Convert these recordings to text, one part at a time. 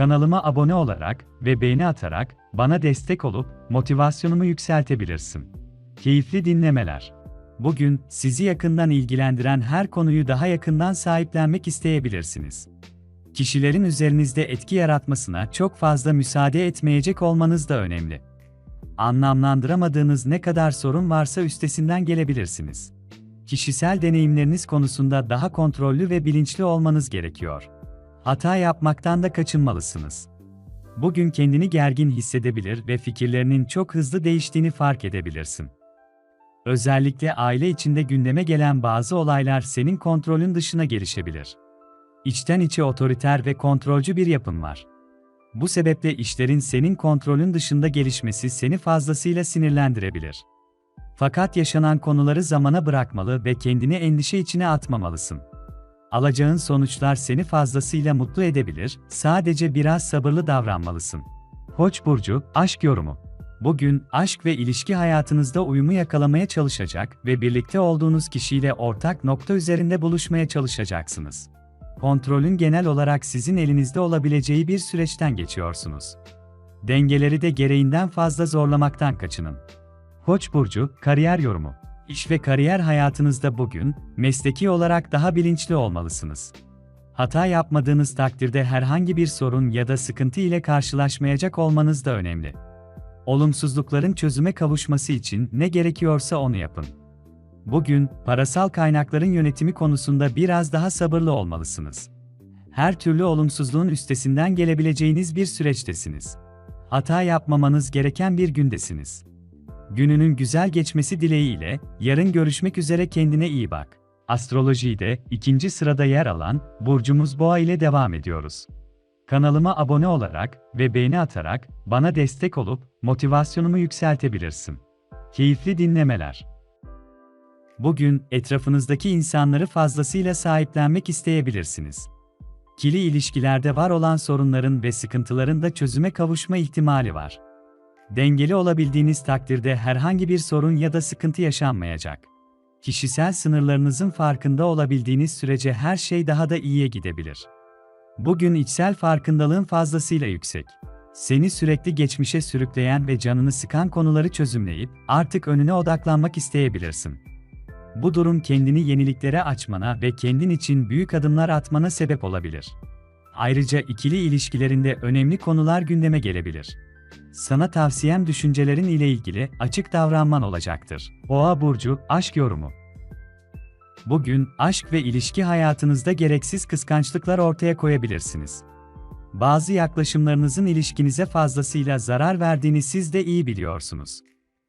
Kanalıma abone olarak ve beğeni atarak bana destek olup motivasyonumu yükseltebilirsin. Keyifli dinlemeler. Bugün sizi yakından ilgilendiren her konuyu daha yakından sahiplenmek isteyebilirsiniz. Kişilerin üzerinizde etki yaratmasına çok fazla müsaade etmeyecek olmanız da önemli. Anlamlandıramadığınız ne kadar sorun varsa üstesinden gelebilirsiniz. Kişisel deneyimleriniz konusunda daha kontrollü ve bilinçli olmanız gerekiyor. Hata yapmaktan da kaçınmalısınız. Bugün kendini gergin hissedebilir ve fikirlerinin çok hızlı değiştiğini fark edebilirsin. Özellikle aile içinde gündeme gelen bazı olaylar senin kontrolün dışına gelişebilir. İçten içe otoriter ve kontrolcü bir yapın var. Bu sebeple işlerin senin kontrolün dışında gelişmesi seni fazlasıyla sinirlendirebilir. Fakat yaşanan konuları zamana bırakmalı ve kendini endişe içine atmamalısın. Alacağın sonuçlar seni fazlasıyla mutlu edebilir, sadece biraz sabırlı davranmalısın. Koç burcu, aşk yorumu. Bugün aşk ve ilişki hayatınızda uyumu yakalamaya çalışacak ve birlikte olduğunuz kişiyle ortak nokta üzerinde buluşmaya çalışacaksınız. Kontrolün genel olarak sizin elinizde olabileceği bir süreçten geçiyorsunuz. Dengeleri de gereğinden fazla zorlamaktan kaçının. Koç burcu, kariyer yorumu. İş ve kariyer hayatınızda bugün, mesleki olarak daha bilinçli olmalısınız. Hata yapmadığınız takdirde herhangi bir sorun ya da sıkıntı ile karşılaşmayacak olmanız da önemli. Olumsuzlukların çözüme kavuşması için ne gerekiyorsa onu yapın. Bugün, parasal kaynakların yönetimi konusunda biraz daha sabırlı olmalısınız. Her türlü olumsuzluğun üstesinden gelebileceğiniz bir süreçtesiniz. Hata yapmamanız gereken bir gündesiniz. Gününün güzel geçmesi dileğiyle, yarın görüşmek üzere kendine iyi bak. Astrolojide ikinci sırada yer alan burcumuz Boğa ile devam ediyoruz. Kanalıma abone olarak ve beğeni atarak bana destek olup motivasyonumu yükseltebilirsin. Keyifli dinlemeler. Bugün etrafınızdaki insanları fazlasıyla sahiplenmek isteyebilirsiniz. Kili ilişkilerde var olan sorunların ve sıkıntıların da çözüme kavuşma ihtimali var. Dengeli olabildiğiniz takdirde herhangi bir sorun ya da sıkıntı yaşanmayacak. Kişisel sınırlarınızın farkında olabildiğiniz sürece her şey daha da iyiye gidebilir. Bugün içsel farkındalığın fazlasıyla yüksek. Seni sürekli geçmişe sürükleyen ve canını sıkan konuları çözümleyip artık önüne odaklanmak isteyebilirsin. Bu durum kendini yeniliklere açmana ve kendin için büyük adımlar atmana sebep olabilir. Ayrıca ikili ilişkilerinde önemli konular gündeme gelebilir. Sana tavsiyem düşüncelerin ile ilgili açık davranman olacaktır. Boğa burcu aşk yorumu. Bugün aşk ve ilişki hayatınızda gereksiz kıskançlıklar ortaya koyabilirsiniz. Bazı yaklaşımlarınızın ilişkinize fazlasıyla zarar verdiğini siz de iyi biliyorsunuz.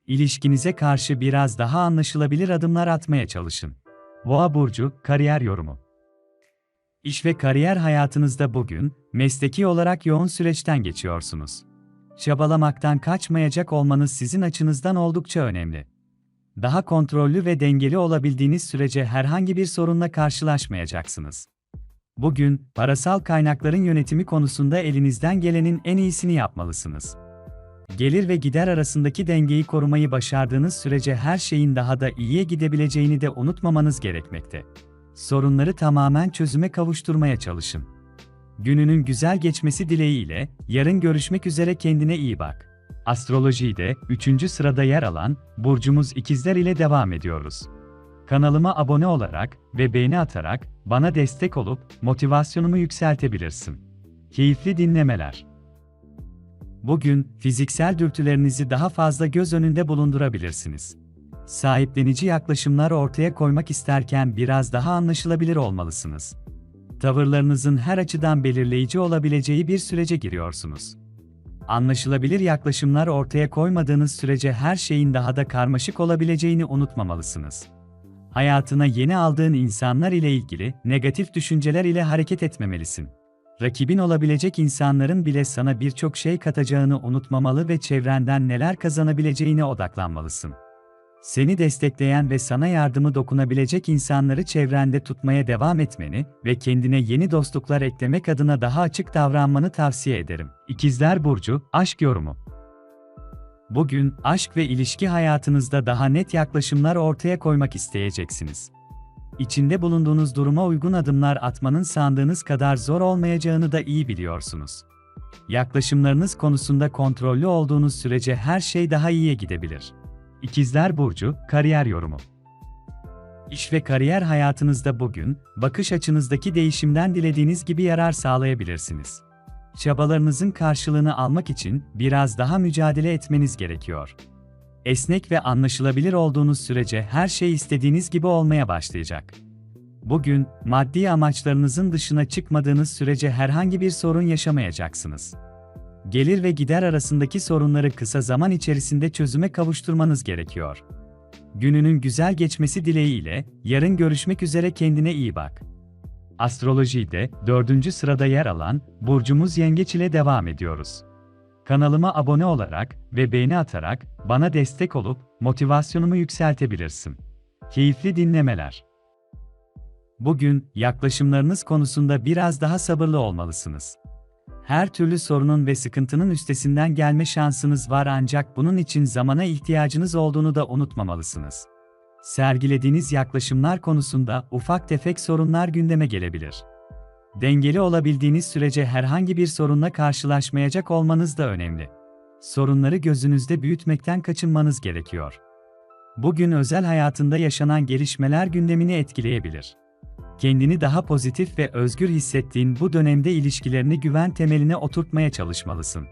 İlişkinize karşı biraz daha anlaşılabilir adımlar atmaya çalışın. Boğa burcu kariyer yorumu. İş ve kariyer hayatınızda bugün mesleki olarak yoğun süreçten geçiyorsunuz. Çabalamaktan kaçmayacak olmanız sizin açınızdan oldukça önemli. Daha kontrollü ve dengeli olabildiğiniz sürece herhangi bir sorunla karşılaşmayacaksınız. Bugün, parasal kaynakların yönetimi konusunda elinizden gelenin en iyisini yapmalısınız. Gelir ve gider arasındaki dengeyi korumayı başardığınız sürece her şeyin daha da iyiye gidebileceğini de unutmamanız gerekmekte. Sorunları tamamen çözüme kavuşturmaya çalışın. Gününün güzel geçmesi dileğiyle, yarın görüşmek üzere kendine iyi bak. Astrolojide 3. sırada yer alan burcumuz ikizler ile devam ediyoruz. Kanalıma abone olarak ve beğeni atarak bana destek olup motivasyonumu yükseltebilirsin. Keyifli dinlemeler. Bugün fiziksel dürtülerinizi daha fazla göz önünde bulundurabilirsiniz. Sahiplenici yaklaşımlar ortaya koymak isterken biraz daha anlaşılabilir olmalısınız. Tavırlarınızın her açıdan belirleyici olabileceği bir sürece giriyorsunuz. Anlaşılabilir yaklaşımlar ortaya koymadığınız sürece her şeyin daha da karmaşık olabileceğini unutmamalısınız. Hayatına yeni aldığın insanlar ile ilgili negatif düşünceler ile hareket etmemelisin. Rakibin olabilecek insanların bile sana birçok şey katacağını unutmamalı ve çevrenden neler kazanabileceğine odaklanmalısın. Seni destekleyen ve sana yardımı dokunabilecek insanları çevrende tutmaya devam etmeni ve kendine yeni dostluklar eklemek adına daha açık davranmanı tavsiye ederim. İkizler Burcu, Aşk Yorumu Bugün, aşk ve ilişki hayatınızda daha net yaklaşımlar ortaya koymak isteyeceksiniz. İçinde bulunduğunuz duruma uygun adımlar atmanın sandığınız kadar zor olmayacağını da iyi biliyorsunuz. Yaklaşımlarınız konusunda kontrollü olduğunuz sürece her şey daha iyiye gidebilir. İkizler Burcu, Kariyer Yorumu İş ve kariyer hayatınızda bugün, bakış açınızdaki değişimden dilediğiniz gibi yarar sağlayabilirsiniz. Çabalarınızın karşılığını almak için biraz daha mücadele etmeniz gerekiyor. Esnek ve anlaşılabilir olduğunuz sürece her şey istediğiniz gibi olmaya başlayacak. Bugün, maddi amaçlarınızın dışına çıkmadığınız sürece herhangi bir sorun yaşamayacaksınız. Gelir ve gider arasındaki sorunları kısa zaman içerisinde çözüme kavuşturmanız gerekiyor. Gününün güzel geçmesi dileğiyle, yarın görüşmek üzere kendine iyi bak. Astrolojide dördüncü sırada yer alan burcumuz Yengeç ile devam ediyoruz. Kanalıma abone olarak ve beğeni atarak bana destek olup motivasyonumu yükseltebilirsin. Keyifli dinlemeler. Bugün yaklaşımlarınız konusunda biraz daha sabırlı olmalısınız. Her türlü sorunun ve sıkıntının üstesinden gelme şansınız var ancak bunun için zamana ihtiyacınız olduğunu da unutmamalısınız. Sergilediğiniz yaklaşımlar konusunda ufak tefek sorunlar gündeme gelebilir. Dengeli olabildiğiniz sürece herhangi bir sorunla karşılaşmayacak olmanız da önemli. Sorunları gözünüzde büyütmekten kaçınmanız gerekiyor. Bugün özel hayatında yaşanan gelişmeler gündemini etkileyebilir. Kendini daha pozitif ve özgür hissettiğin bu dönemde ilişkilerini güven temeline oturtmaya çalışmalısın.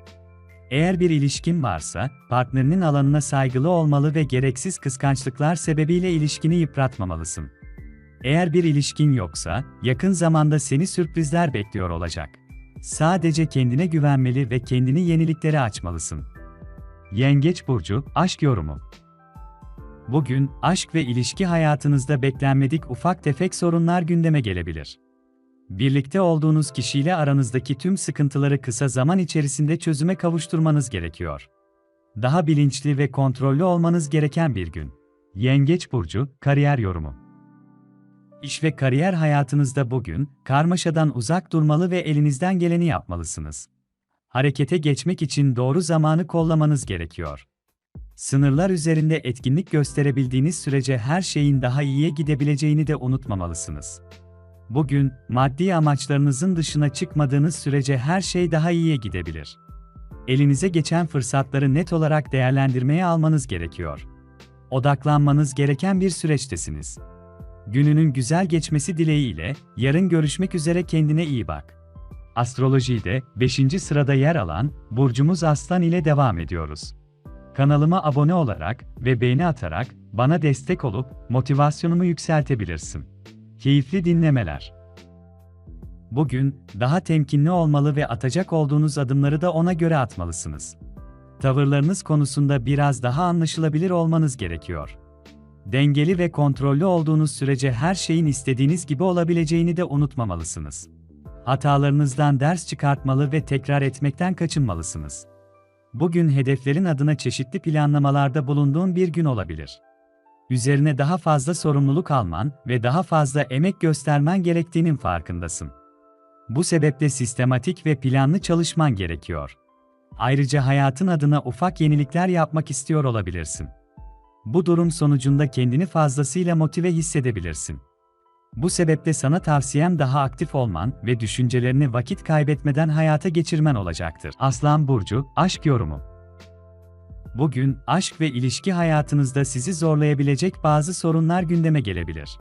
Eğer bir ilişkin varsa, partnerinin alanına saygılı olmalı ve gereksiz kıskançlıklar sebebiyle ilişkini yıpratmamalısın. Eğer bir ilişkin yoksa, yakın zamanda seni sürprizler bekliyor olacak. Sadece kendine güvenmeli ve kendini yeniliklere açmalısın. Yengeç burcu aşk yorumu. Bugün aşk ve ilişki hayatınızda beklenmedik ufak tefek sorunlar gündeme gelebilir. Birlikte olduğunuz kişiyle aranızdaki tüm sıkıntıları kısa zaman içerisinde çözüme kavuşturmanız gerekiyor. Daha bilinçli ve kontrollü olmanız gereken bir gün. Yengeç burcu kariyer yorumu. İş ve kariyer hayatınızda bugün karmaşadan uzak durmalı ve elinizden geleni yapmalısınız. Harekete geçmek için doğru zamanı kollamanız gerekiyor. Sınırlar üzerinde etkinlik gösterebildiğiniz sürece her şeyin daha iyiye gidebileceğini de unutmamalısınız. Bugün, maddi amaçlarınızın dışına çıkmadığınız sürece her şey daha iyiye gidebilir. Elinize geçen fırsatları net olarak değerlendirmeye almanız gerekiyor. Odaklanmanız gereken bir süreçtesiniz. Gününün güzel geçmesi dileğiyle, yarın görüşmek üzere kendine iyi bak. Astrolojide 5. sırada yer alan burcumuz Aslan ile devam ediyoruz. Kanalıma abone olarak ve beğeni atarak bana destek olup motivasyonumu yükseltebilirsin. Keyifli dinlemeler. Bugün daha temkinli olmalı ve atacak olduğunuz adımları da ona göre atmalısınız. Tavırlarınız konusunda biraz daha anlaşılabilir olmanız gerekiyor. Dengeli ve kontrollü olduğunuz sürece her şeyin istediğiniz gibi olabileceğini de unutmamalısınız. Hatalarınızdan ders çıkartmalı ve tekrar etmekten kaçınmalısınız. Bugün hedeflerin adına çeşitli planlamalarda bulunduğun bir gün olabilir. Üzerine daha fazla sorumluluk alman ve daha fazla emek göstermen gerektiğinin farkındasın. Bu sebeple sistematik ve planlı çalışman gerekiyor. Ayrıca hayatın adına ufak yenilikler yapmak istiyor olabilirsin. Bu durum sonucunda kendini fazlasıyla motive hissedebilirsin. Bu sebeple sana tavsiyem daha aktif olman ve düşüncelerini vakit kaybetmeden hayata geçirmen olacaktır. Aslan Burcu, Aşk Yorumu Bugün, aşk ve ilişki hayatınızda sizi zorlayabilecek bazı sorunlar gündeme gelebilir.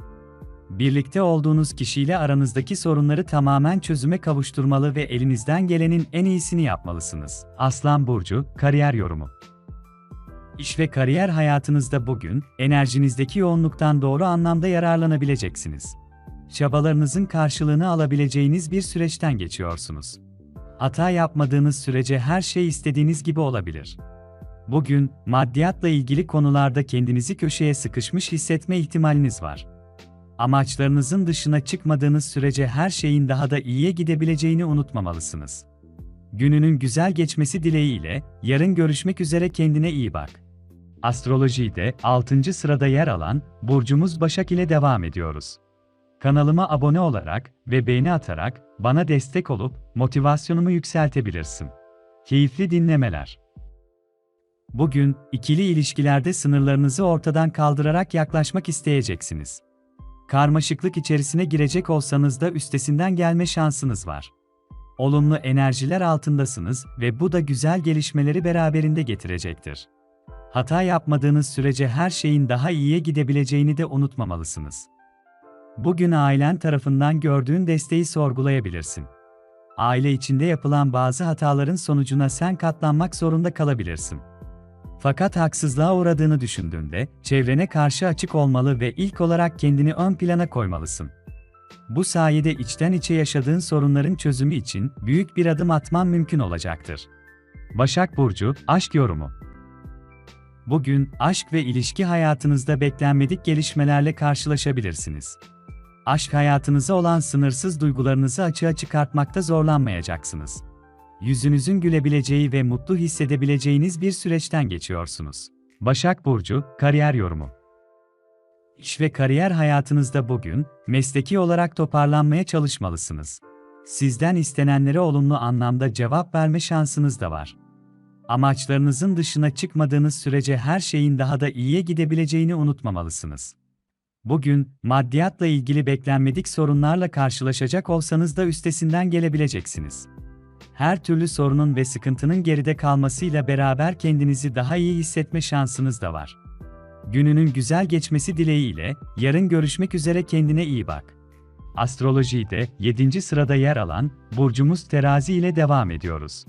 Birlikte olduğunuz kişiyle aranızdaki sorunları tamamen çözüme kavuşturmalı ve elinizden gelenin en iyisini yapmalısınız. Aslan Burcu, Kariyer Yorumu İş ve kariyer hayatınızda bugün, enerjinizdeki yoğunluktan doğru anlamda yararlanabileceksiniz. Çabalarınızın karşılığını alabileceğiniz bir süreçten geçiyorsunuz. Hata yapmadığınız sürece her şey istediğiniz gibi olabilir. Bugün, maddiyatla ilgili konularda kendinizi köşeye sıkışmış hissetme ihtimaliniz var. Amaçlarınızın dışına çıkmadığınız sürece her şeyin daha da iyiye gidebileceğini unutmamalısınız. Gününün güzel geçmesi dileğiyle, yarın görüşmek üzere kendine iyi bak. Astrolojide 6. sırada yer alan burcumuz Başak ile devam ediyoruz. Kanalıma abone olarak ve beğeni atarak bana destek olup motivasyonumu yükseltebilirsin. Keyifli dinlemeler. Bugün ikili ilişkilerde sınırlarınızı ortadan kaldırarak yaklaşmak isteyeceksiniz. Karmaşıklık içerisine girecek olsanız da üstesinden gelme şansınız var. Olumlu enerjiler altındasınız ve bu da güzel gelişmeleri beraberinde getirecektir. Hata yapmadığınız sürece her şeyin daha iyiye gidebileceğini de unutmamalısınız. Bugün ailen tarafından gördüğün desteği sorgulayabilirsin. Aile içinde yapılan bazı hataların sonucuna sen katlanmak zorunda kalabilirsin. Fakat haksızlığa uğradığını düşündüğünde, çevrene karşı açık olmalı ve ilk olarak kendini ön plana koymalısın. Bu sayede içten içe yaşadığın sorunların çözümü için büyük bir adım atman mümkün olacaktır. Başak Burcu, Aşk Yorumu Bugün, aşk ve ilişki hayatınızda beklenmedik gelişmelerle karşılaşabilirsiniz. Aşk hayatınıza olan sınırsız duygularınızı açığa çıkartmakta zorlanmayacaksınız yüzünüzün gülebileceği ve mutlu hissedebileceğiniz bir süreçten geçiyorsunuz. Başak Burcu, Kariyer Yorumu İş ve kariyer hayatınızda bugün, mesleki olarak toparlanmaya çalışmalısınız. Sizden istenenlere olumlu anlamda cevap verme şansınız da var. Amaçlarınızın dışına çıkmadığınız sürece her şeyin daha da iyiye gidebileceğini unutmamalısınız. Bugün, maddiyatla ilgili beklenmedik sorunlarla karşılaşacak olsanız da üstesinden gelebileceksiniz her türlü sorunun ve sıkıntının geride kalmasıyla beraber kendinizi daha iyi hissetme şansınız da var. Gününün güzel geçmesi dileğiyle, yarın görüşmek üzere kendine iyi bak. Astrolojide 7. sırada yer alan burcumuz Terazi ile devam ediyoruz.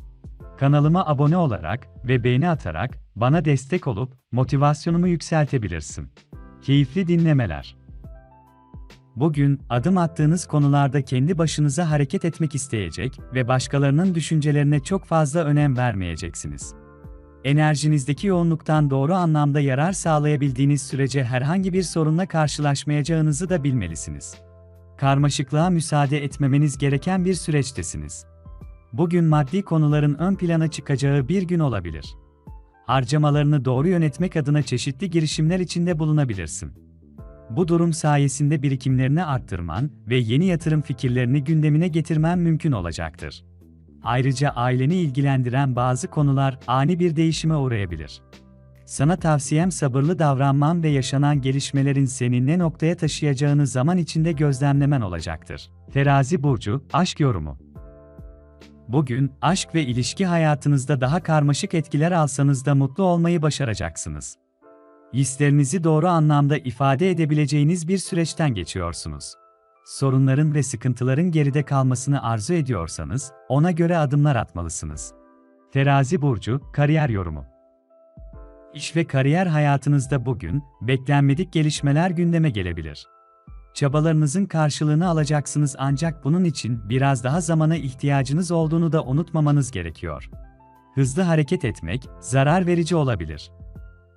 Kanalıma abone olarak ve beğeni atarak bana destek olup motivasyonumu yükseltebilirsin. Keyifli dinlemeler. Bugün, adım attığınız konularda kendi başınıza hareket etmek isteyecek ve başkalarının düşüncelerine çok fazla önem vermeyeceksiniz. Enerjinizdeki yoğunluktan doğru anlamda yarar sağlayabildiğiniz sürece herhangi bir sorunla karşılaşmayacağınızı da bilmelisiniz. Karmaşıklığa müsaade etmemeniz gereken bir süreçtesiniz. Bugün maddi konuların ön plana çıkacağı bir gün olabilir. Harcamalarını doğru yönetmek adına çeşitli girişimler içinde bulunabilirsin. Bu durum sayesinde birikimlerini arttırman ve yeni yatırım fikirlerini gündemine getirmen mümkün olacaktır. Ayrıca aileni ilgilendiren bazı konular ani bir değişime uğrayabilir. Sana tavsiyem sabırlı davranman ve yaşanan gelişmelerin seni ne noktaya taşıyacağını zaman içinde gözlemlemen olacaktır. Terazi burcu, aşk yorumu. Bugün aşk ve ilişki hayatınızda daha karmaşık etkiler alsanız da mutlu olmayı başaracaksınız hislerinizi doğru anlamda ifade edebileceğiniz bir süreçten geçiyorsunuz. Sorunların ve sıkıntıların geride kalmasını arzu ediyorsanız, ona göre adımlar atmalısınız. Terazi burcu, kariyer yorumu. İş ve kariyer hayatınızda bugün beklenmedik gelişmeler gündeme gelebilir. Çabalarınızın karşılığını alacaksınız ancak bunun için biraz daha zamana ihtiyacınız olduğunu da unutmamanız gerekiyor. Hızlı hareket etmek zarar verici olabilir.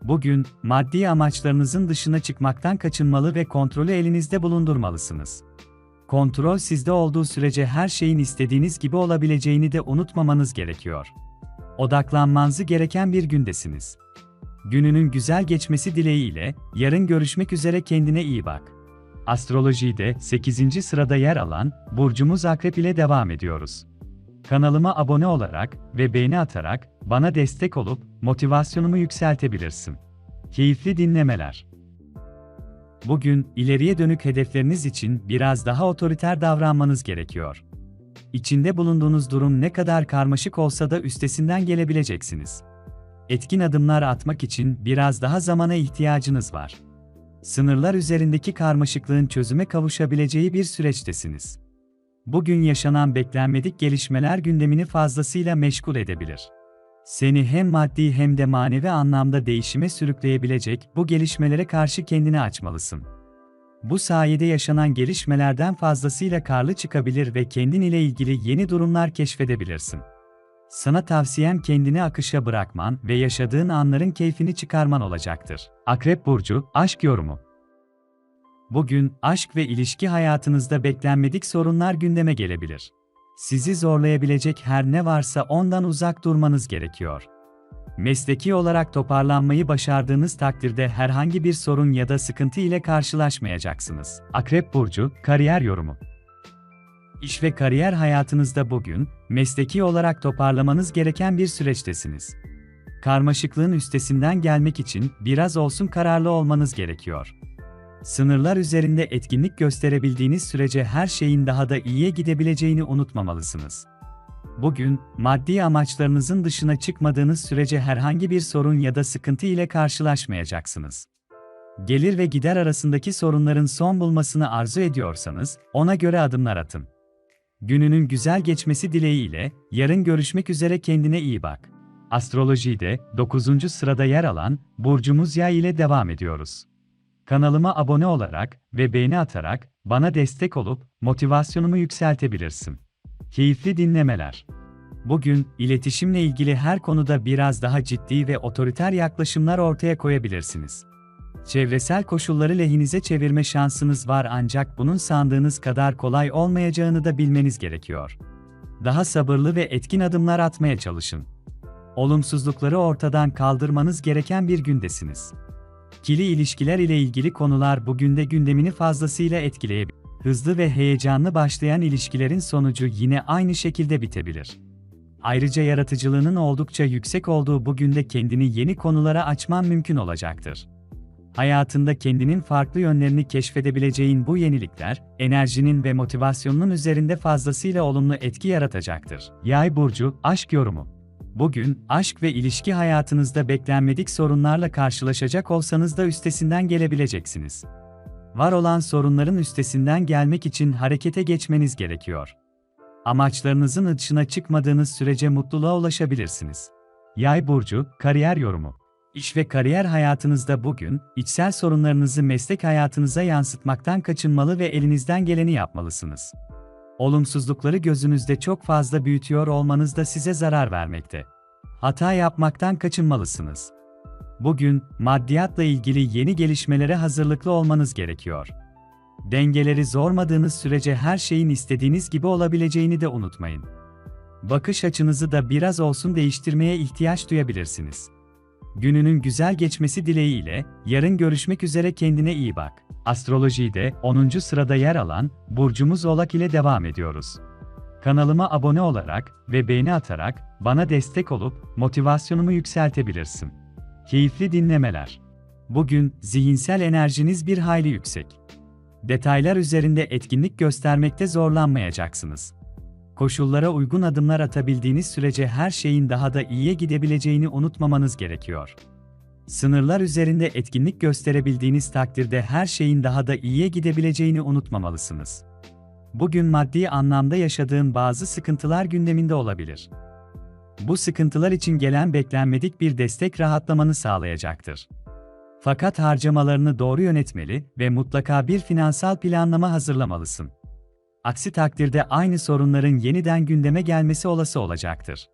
Bugün, maddi amaçlarınızın dışına çıkmaktan kaçınmalı ve kontrolü elinizde bulundurmalısınız. Kontrol sizde olduğu sürece her şeyin istediğiniz gibi olabileceğini de unutmamanız gerekiyor. Odaklanmanızı gereken bir gündesiniz. Gününün güzel geçmesi dileğiyle, yarın görüşmek üzere kendine iyi bak. Astrolojide 8. sırada yer alan burcumuz Akrep ile devam ediyoruz. Kanalıma abone olarak ve beğeni atarak bana destek olup motivasyonumu yükseltebilirsin. Keyifli dinlemeler. Bugün ileriye dönük hedefleriniz için biraz daha otoriter davranmanız gerekiyor. İçinde bulunduğunuz durum ne kadar karmaşık olsa da üstesinden gelebileceksiniz. Etkin adımlar atmak için biraz daha zamana ihtiyacınız var. Sınırlar üzerindeki karmaşıklığın çözüme kavuşabileceği bir süreçtesiniz. Bugün yaşanan beklenmedik gelişmeler gündemini fazlasıyla meşgul edebilir. Seni hem maddi hem de manevi anlamda değişime sürükleyebilecek bu gelişmelere karşı kendini açmalısın. Bu sayede yaşanan gelişmelerden fazlasıyla karlı çıkabilir ve kendin ile ilgili yeni durumlar keşfedebilirsin. Sana tavsiyem kendini akışa bırakman ve yaşadığın anların keyfini çıkarman olacaktır. Akrep Burcu, Aşk Yorumu Bugün aşk ve ilişki hayatınızda beklenmedik sorunlar gündeme gelebilir. Sizi zorlayabilecek her ne varsa ondan uzak durmanız gerekiyor. Mesleki olarak toparlanmayı başardığınız takdirde herhangi bir sorun ya da sıkıntı ile karşılaşmayacaksınız. Akrep burcu kariyer yorumu. İş ve kariyer hayatınızda bugün mesleki olarak toparlamanız gereken bir süreçtesiniz. Karmaşıklığın üstesinden gelmek için biraz olsun kararlı olmanız gerekiyor. Sınırlar üzerinde etkinlik gösterebildiğiniz sürece her şeyin daha da iyiye gidebileceğini unutmamalısınız. Bugün, maddi amaçlarınızın dışına çıkmadığınız sürece herhangi bir sorun ya da sıkıntı ile karşılaşmayacaksınız. Gelir ve gider arasındaki sorunların son bulmasını arzu ediyorsanız, ona göre adımlar atın. Gününün güzel geçmesi dileğiyle, yarın görüşmek üzere kendine iyi bak. Astrolojide 9. sırada yer alan burcumuz Yay ile devam ediyoruz. Kanalıma abone olarak ve beğeni atarak bana destek olup motivasyonumu yükseltebilirsin. Keyifli dinlemeler. Bugün iletişimle ilgili her konuda biraz daha ciddi ve otoriter yaklaşımlar ortaya koyabilirsiniz. Çevresel koşulları lehinize çevirme şansınız var ancak bunun sandığınız kadar kolay olmayacağını da bilmeniz gerekiyor. Daha sabırlı ve etkin adımlar atmaya çalışın. Olumsuzlukları ortadan kaldırmanız gereken bir gündesiniz. Kili ilişkiler ile ilgili konular bugün de gündemini fazlasıyla etkileyebilir. Hızlı ve heyecanlı başlayan ilişkilerin sonucu yine aynı şekilde bitebilir. Ayrıca yaratıcılığının oldukça yüksek olduğu bugün de kendini yeni konulara açman mümkün olacaktır. Hayatında kendinin farklı yönlerini keşfedebileceğin bu yenilikler, enerjinin ve motivasyonunun üzerinde fazlasıyla olumlu etki yaratacaktır. Yay burcu aşk yorumu Bugün, aşk ve ilişki hayatınızda beklenmedik sorunlarla karşılaşacak olsanız da üstesinden gelebileceksiniz. Var olan sorunların üstesinden gelmek için harekete geçmeniz gerekiyor. Amaçlarınızın dışına çıkmadığınız sürece mutluluğa ulaşabilirsiniz. Yay burcu, kariyer yorumu. İş ve kariyer hayatınızda bugün, içsel sorunlarınızı meslek hayatınıza yansıtmaktan kaçınmalı ve elinizden geleni yapmalısınız. Olumsuzlukları gözünüzde çok fazla büyütüyor olmanız da size zarar vermekte. Hata yapmaktan kaçınmalısınız. Bugün, maddiyatla ilgili yeni gelişmelere hazırlıklı olmanız gerekiyor. Dengeleri zormadığınız sürece her şeyin istediğiniz gibi olabileceğini de unutmayın. Bakış açınızı da biraz olsun değiştirmeye ihtiyaç duyabilirsiniz. Gününün güzel geçmesi dileğiyle, yarın görüşmek üzere kendine iyi bak. Astrolojide 10. sırada yer alan burcumuz Oğlak ile devam ediyoruz. Kanalıma abone olarak ve beğeni atarak bana destek olup motivasyonumu yükseltebilirsin. Keyifli dinlemeler. Bugün zihinsel enerjiniz bir hayli yüksek. Detaylar üzerinde etkinlik göstermekte zorlanmayacaksınız. Koşullara uygun adımlar atabildiğiniz sürece her şeyin daha da iyiye gidebileceğini unutmamanız gerekiyor. Sınırlar üzerinde etkinlik gösterebildiğiniz takdirde her şeyin daha da iyiye gidebileceğini unutmamalısınız. Bugün maddi anlamda yaşadığın bazı sıkıntılar gündeminde olabilir. Bu sıkıntılar için gelen beklenmedik bir destek rahatlamanı sağlayacaktır. Fakat harcamalarını doğru yönetmeli ve mutlaka bir finansal planlama hazırlamalısın. Aksi takdirde aynı sorunların yeniden gündeme gelmesi olası olacaktır.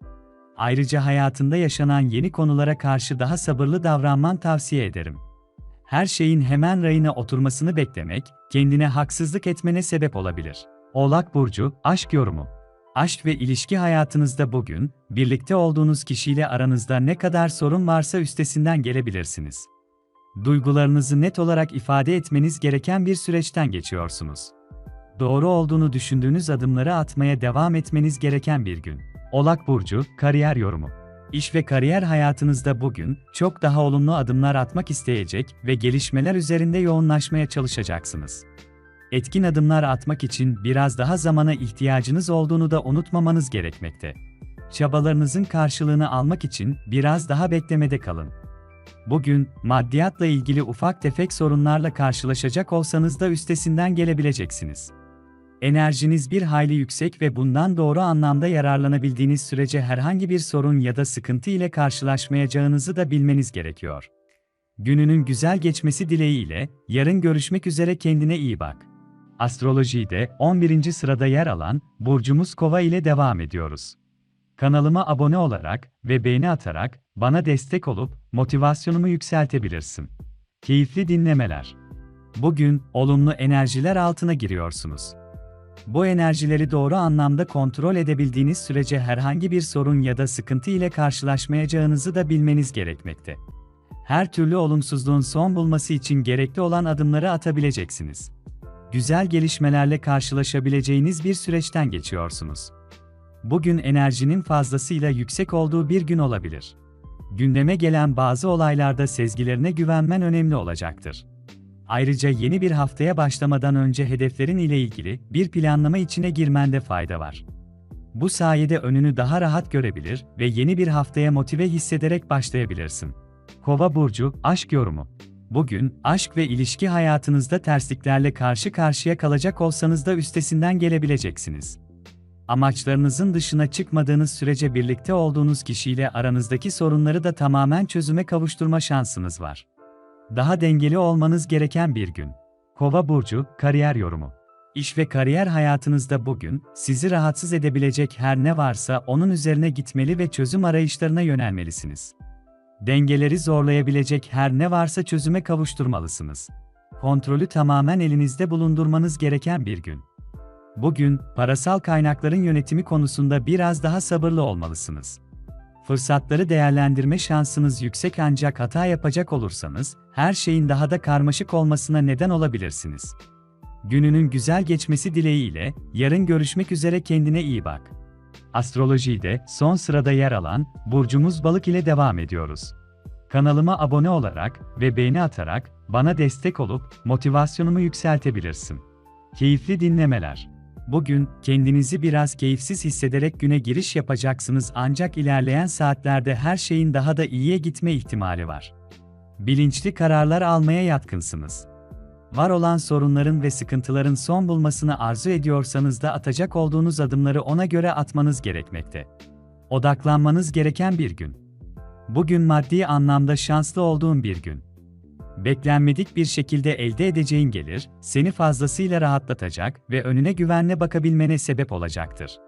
Ayrıca hayatında yaşanan yeni konulara karşı daha sabırlı davranman tavsiye ederim. Her şeyin hemen rayına oturmasını beklemek, kendine haksızlık etmene sebep olabilir. Oğlak Burcu, Aşk Yorumu Aşk ve ilişki hayatınızda bugün, birlikte olduğunuz kişiyle aranızda ne kadar sorun varsa üstesinden gelebilirsiniz. Duygularınızı net olarak ifade etmeniz gereken bir süreçten geçiyorsunuz. Doğru olduğunu düşündüğünüz adımları atmaya devam etmeniz gereken bir gün. Olak Burcu, Kariyer Yorumu İş ve kariyer hayatınızda bugün çok daha olumlu adımlar atmak isteyecek ve gelişmeler üzerinde yoğunlaşmaya çalışacaksınız. Etkin adımlar atmak için biraz daha zamana ihtiyacınız olduğunu da unutmamanız gerekmekte. Çabalarınızın karşılığını almak için biraz daha beklemede kalın. Bugün maddiyatla ilgili ufak tefek sorunlarla karşılaşacak olsanız da üstesinden gelebileceksiniz. Enerjiniz bir hayli yüksek ve bundan doğru anlamda yararlanabildiğiniz sürece herhangi bir sorun ya da sıkıntı ile karşılaşmayacağınızı da bilmeniz gerekiyor. Gününün güzel geçmesi dileğiyle, yarın görüşmek üzere kendine iyi bak. Astrolojide 11. sırada yer alan burcumuz Kova ile devam ediyoruz. Kanalıma abone olarak ve beğeni atarak bana destek olup motivasyonumu yükseltebilirsin. Keyifli dinlemeler. Bugün olumlu enerjiler altına giriyorsunuz. Bu enerjileri doğru anlamda kontrol edebildiğiniz sürece herhangi bir sorun ya da sıkıntı ile karşılaşmayacağınızı da bilmeniz gerekmekte. Her türlü olumsuzluğun son bulması için gerekli olan adımları atabileceksiniz. Güzel gelişmelerle karşılaşabileceğiniz bir süreçten geçiyorsunuz. Bugün enerjinin fazlasıyla yüksek olduğu bir gün olabilir. Gündeme gelen bazı olaylarda sezgilerine güvenmen önemli olacaktır. Ayrıca yeni bir haftaya başlamadan önce hedeflerin ile ilgili bir planlama içine girmende fayda var. Bu sayede önünü daha rahat görebilir ve yeni bir haftaya motive hissederek başlayabilirsin. Kova burcu aşk yorumu. Bugün aşk ve ilişki hayatınızda tersliklerle karşı karşıya kalacak olsanız da üstesinden gelebileceksiniz. Amaçlarınızın dışına çıkmadığınız sürece birlikte olduğunuz kişiyle aranızdaki sorunları da tamamen çözüme kavuşturma şansınız var. Daha dengeli olmanız gereken bir gün. Kova burcu kariyer yorumu. İş ve kariyer hayatınızda bugün sizi rahatsız edebilecek her ne varsa onun üzerine gitmeli ve çözüm arayışlarına yönelmelisiniz. Dengeleri zorlayabilecek her ne varsa çözüme kavuşturmalısınız. Kontrolü tamamen elinizde bulundurmanız gereken bir gün. Bugün parasal kaynakların yönetimi konusunda biraz daha sabırlı olmalısınız. Fırsatları değerlendirme şansınız yüksek ancak hata yapacak olursanız her şeyin daha da karmaşık olmasına neden olabilirsiniz. Gününün güzel geçmesi dileğiyle yarın görüşmek üzere kendine iyi bak. Astrolojide son sırada yer alan burcumuz Balık ile devam ediyoruz. Kanalıma abone olarak ve beğeni atarak bana destek olup motivasyonumu yükseltebilirsin. Keyifli dinlemeler. Bugün kendinizi biraz keyifsiz hissederek güne giriş yapacaksınız ancak ilerleyen saatlerde her şeyin daha da iyiye gitme ihtimali var. Bilinçli kararlar almaya yatkınsınız. Var olan sorunların ve sıkıntıların son bulmasını arzu ediyorsanız da atacak olduğunuz adımları ona göre atmanız gerekmekte. Odaklanmanız gereken bir gün. Bugün maddi anlamda şanslı olduğun bir gün. Beklenmedik bir şekilde elde edeceğin gelir, seni fazlasıyla rahatlatacak ve önüne güvenle bakabilmene sebep olacaktır.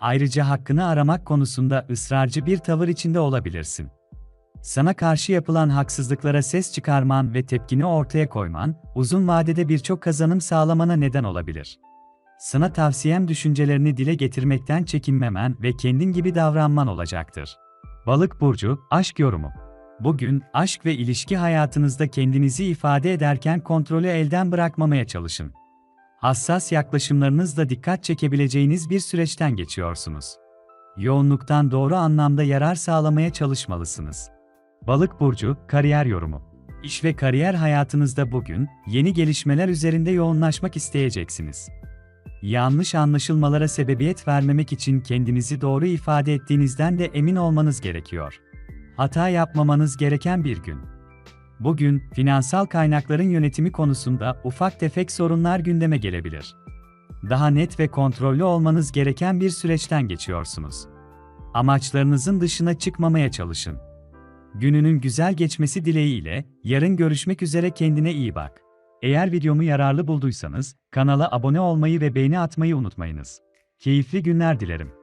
Ayrıca hakkını aramak konusunda ısrarcı bir tavır içinde olabilirsin. Sana karşı yapılan haksızlıklara ses çıkarman ve tepkini ortaya koyman, uzun vadede birçok kazanım sağlamana neden olabilir. Sana tavsiyem düşüncelerini dile getirmekten çekinmemen ve kendin gibi davranman olacaktır. Balık burcu aşk yorumu. Bugün aşk ve ilişki hayatınızda kendinizi ifade ederken kontrolü elden bırakmamaya çalışın. Hassas yaklaşımlarınızla dikkat çekebileceğiniz bir süreçten geçiyorsunuz. Yoğunluktan doğru anlamda yarar sağlamaya çalışmalısınız. Balık burcu kariyer yorumu. İş ve kariyer hayatınızda bugün yeni gelişmeler üzerinde yoğunlaşmak isteyeceksiniz. Yanlış anlaşılmalara sebebiyet vermemek için kendinizi doğru ifade ettiğinizden de emin olmanız gerekiyor. Hata yapmamanız gereken bir gün. Bugün finansal kaynakların yönetimi konusunda ufak tefek sorunlar gündeme gelebilir. Daha net ve kontrollü olmanız gereken bir süreçten geçiyorsunuz. Amaçlarınızın dışına çıkmamaya çalışın. Gününün güzel geçmesi dileğiyle yarın görüşmek üzere kendine iyi bak. Eğer videomu yararlı bulduysanız kanala abone olmayı ve beğeni atmayı unutmayınız. Keyifli günler dilerim.